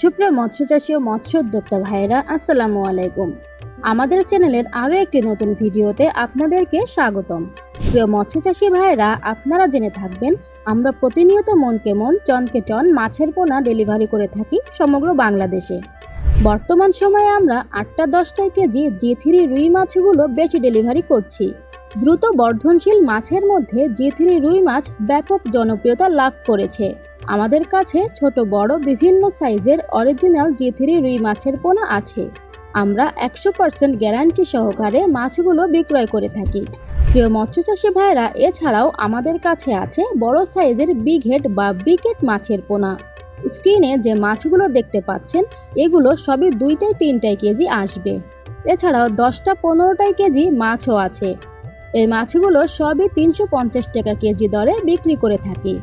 সুপ্রিয় মৎস্যচাষী ও মৎস্য উদ্যোক্তা ভাইয়েরা, আসসালামু আলাইকুম। আমাদের চ্যানেলের আরও একটি নতুন ভিডিওতে আপনাদেরকে স্বাগতম। প্রিয় মৎস্যচাষী ভাইয়েরা, আপনারা জেনে থাকবেন, আমরা প্রতিনিয়ত মন টনকে টন মাছের পোনা ডেলিভারি করে থাকি সমগ্র বাংলাদেশে। বর্তমান সময়ে আমরা আটটা দশটায় কেজি জি থ্রি রুই মাছগুলো বেশি ডেলিভারি করছি। দ্রুত বর্ধনশীল মাছের মধ্যে জি থ্রি রুই মাছ ব্যাপক জনপ্রিয়তা লাভ করেছে। আমাদের কাছে ছোট, বড়, বিভিন্ন সাইজের অরিজিনাল জি থ্রি রুই মাছের পোনা আছে। আমরা একশো পার্সেন্ট গ্যারান্টি সহকারে মাছগুলো বিক্রয় করে থাকি। প্রিয় মৎস্যচাষী ভাইরা এছাড়াও আমাদের কাছে আছে বড় সাইজের বিগ হেড বা ব্রিকেট মাছের পোনা। স্ক্রিনে যে মাছগুলো দেখতে পাচ্ছেন, এগুলো সবই দুইটাই তিনটাই কেজি আসবে। এছাড়াও দশটা, পনেরোটাই কেজি মাছও আছে। এই মাছগুলো সবই তিনশো পঞ্চাশ টাকা কেজি দরে বিক্রি করে থাকি।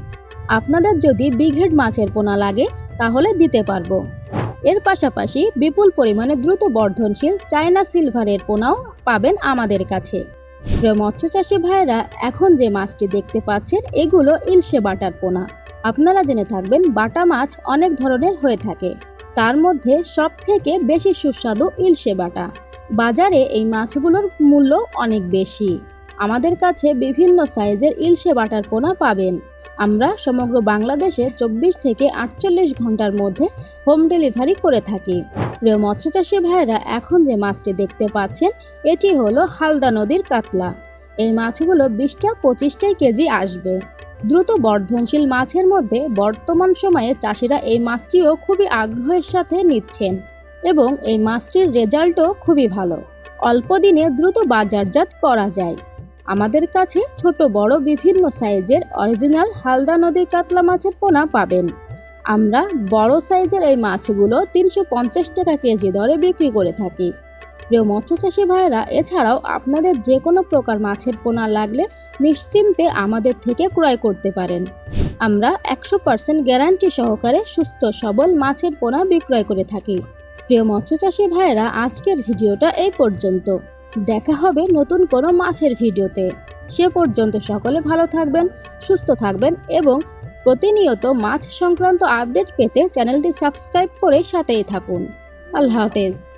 আপনাদের যদি বিঘেড মাছের পোনা লাগে, তাহলে দিতে পারব। এর পাশাপাশি বিপুল পরিমাণে দ্রুত বর্ধনশীল চায়না সিলভারের পোনাও পাবেন আমাদের কাছে। প্রিয় মৎস্যচাষী ভাইয়েরা, এখন যে মাছটি দেখতে পাচ্ছেন, এগুলো ইলশে বাটার পোনা। আপনারা জেনে থাকবেন, বাটা মাছ অনেক ধরনের হয়ে থাকে। তার মধ্যে সব থেকে বেশি সুস্বাদু ইলশে বাটা। বাজারে এই মাছগুলোর মূল্য অনেক বেশি। আমাদের কাছে বিভিন্ন সাইজের ইলশে বাটার পোনা পাবেন। আমরা সমগ্র বাংলাদেশে চব্বিশ থেকে আটচল্লিশ ঘণ্টার মধ্যে হোম ডেলিভারি করে থাকি। প্রিয় মৎস্যচাষী ভাইয়েরা, এখন যে মাছটি দেখতে পাচ্ছেন, এটি হলো হালদা নদীর কাতলা। এই মাছগুলো বিশটা পঁচিশটাই কেজি আসবে। দ্রুত বর্ধনশীল মাছের মধ্যে বর্তমান সময়ে চাষিরা এই মাছটিও খুবই আগ্রহের সাথে নিচ্ছেন এবং এই মাছটির রেজাল্টও খুবই ভালো। অল্প দিনে দ্রুত বাজারজাত করা যায়। আমাদের কাছে ছোট বড় বিভিন্ন সাইজের অরিজিনাল হালদা নদীর কাতলা মাছের পোনা পাবেন। আমরা বড় সাইজের এই মাছগুলো তিনশো পঞ্চাশ টাকা কেজি দরে বিক্রি করে থাকি। প্রিয় মৎস্যচাষী ভাইয়েরা, এছাড়াও আপনাদের যে কোনো প্রকার মাছের পোনা লাগলে নিশ্চিন্তে আমাদের থেকে ক্রয় করতে পারেন। আমরা একশো পার্সেন্ট গ্যারান্টি সহকারে সুস্থ, সবল মাছের পোনা বিক্রয় করে থাকি। প্রিয় মৎস্যচাষী ভাইয়েরা, আজকের ভিডিওটা এই পর্যন্ত। দেখা হবে নতুন কোনো মাছের ভিডিওতে। সে পর্যন্ত সকলে ভালো থাকবেন, সুস্থ থাকবেন এবং প্রতিনিয়ত মাছ সংক্রান্ত আপডেট পেতে চ্যানেলটি সাবস্ক্রাইব করে সাথেই থাকুন। আল্লাহ হাফেজ।